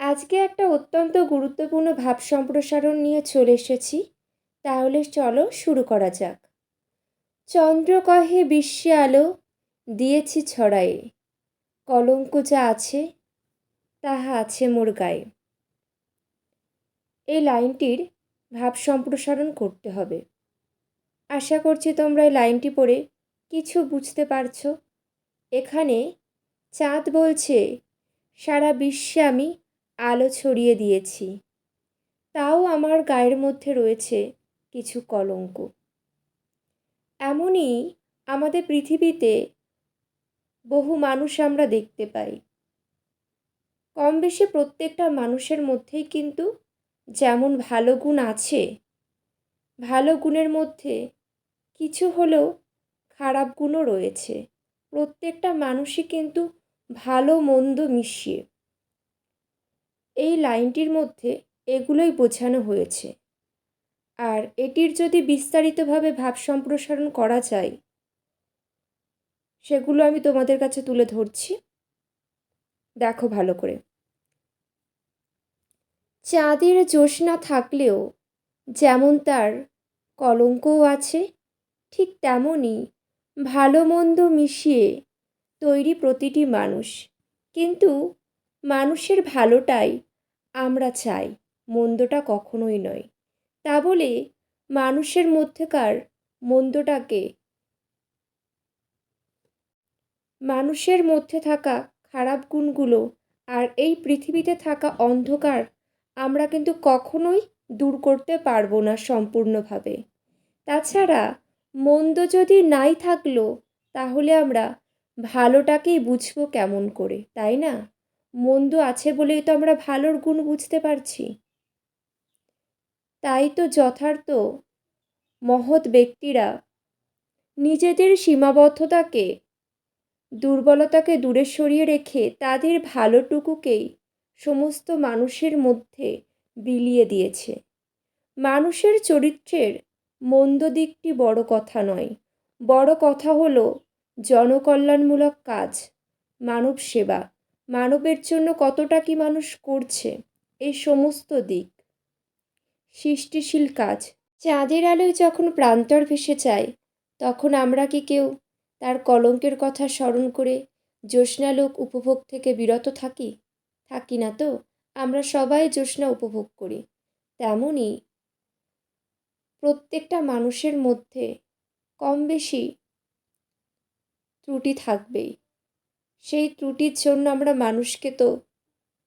আজকে একটা অত্যন্ত গুরুত্বপূর্ণ ভাব সম্প্রসারণ নিয়ে চলে এসেছি। তাহলে চলো শুরু করা যাক। চন্দ্র কহে, বিশ্বে আলো, দিয়েছি ছড়ায়ে। কলঙ্ক যা আছে, তাহা আছে মোর গায়ে। এই লাইনটির ভাব সম্প্রসারণ করতে হবে। আশা করছি তোমরা এই লাইনটি পড়ে কিছু বুঝতে পারছ। এখানে চাঁদ বলছে, সারা বিশ্বে আমি আলো ছড়িয়ে দিয়েছি। তাও আমার গায়ের মধ্যে রয়েছে কিছু কলঙ্ক। এমনই আমাদের পৃথিবীতে বহু মানুষ আমরা দেখতে পাই। কম বেশি প্রত্যেকটা মানুষের মধ্যেই কিন্তু যেমন ভালো গুণ আছে, ভালো গুণের মধ্যে কিছু হলেও খারাপ গুণও রয়েছে। প্রত্যেকটা মানুষই কিন্তু ভালো মন্দ মিশিয়ে এই লাইনটির মধ্যে এগুলোই বোঝানো হয়েছে। আর এটির যদি বিস্তারিতভাবে ভাব সম্প্রসারণ করা যায়, সেগুলো আমি তোমাদের কাছে তুলে ধরছি। দেখো ভালো করে। চাঁদের জ্যোৎস্না থাকলেও যেমন তার কলঙ্কও আছে, ঠিক তেমনই ভালো মন্দ মিশিয়ে তৈরি প্রতিটি মানুষ। কিন্তু মানুষের ভালোটাই আমরা চাই, মন্দটা কখনোই নয়। তা বলে মানুষের মধ্যেকার মন্দটাকে, মানুষের মধ্যে থাকা খারাপ গুণগুলো আর এই পৃথিবীতে থাকা অন্ধকার আমরা কিন্তু কখনোই দূর করতে পারব না সম্পূর্ণভাবে। তাছাড়া মন্দ যদি নাই থাকল, তাহলে আমরা ভালোটাকেই বুঝব কেমন করে, তাই না? মন্দ আছে বলেই তো আমরা ভালোর গুণ বুঝতে পারছি। তাই তো যথার্থ মহৎ ব্যক্তিরা নিজেদের সীমাবদ্ধতাকে, দুর্বলতাকে দূরে সরিয়ে রেখে তাদের ভালোটুকুকেই সমস্ত মানুষের মধ্যে বিলিয়ে দিয়েছে। মানুষের চরিত্রের মন্দ দিকটি বড় কথা নয়, বড় কথা হলো জনকল্যাণমূলক কাজ মানব সেবা মানবের জন্য কতটা কি মানুষ করছে? এই সমস্ত দিক। সৃষ্টিশীল কাজ। চাঁদের আলোয় যখন প্রান্তর ভেসে যায়, তখন আমরা কি কেউ তার কলঙ্কের কথা স্মরণ করে জ্যোৎস্নালোক উপভোগ থেকে বিরত থাকি? থাকি না তো, আমরা সবাই জ্যোৎস্না উপভোগ করি। তেমনই প্রত্যেকটা মানুষের মধ্যে কম বেশি ত্রুটি থাকবেই। সেই ত্রুটির জন্য আমরা মানুষকে তো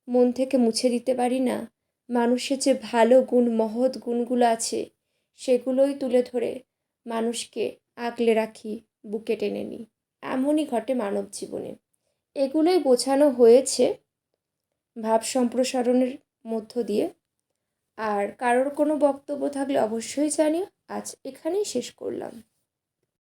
মন থেকে মুছে দিতে পারি না। মানুষের যে ভালো গুণ, মহৎ গুণগুলো আছে, সেগুলোই তুলে ধরে মানুষকে আগলে রাখি, বুকে টেনে নিই। এমনই ঘটে মানব জীবনে। এগুলোই বোঝানো হয়েছে ভাব সম্প্রসারণের মধ্য দিয়ে। আর কারোর কোনো বক্তব্য থাকলে অবশ্যই জানিও। আজ এখানেই শেষ করলাম।